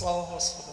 Слава Господу!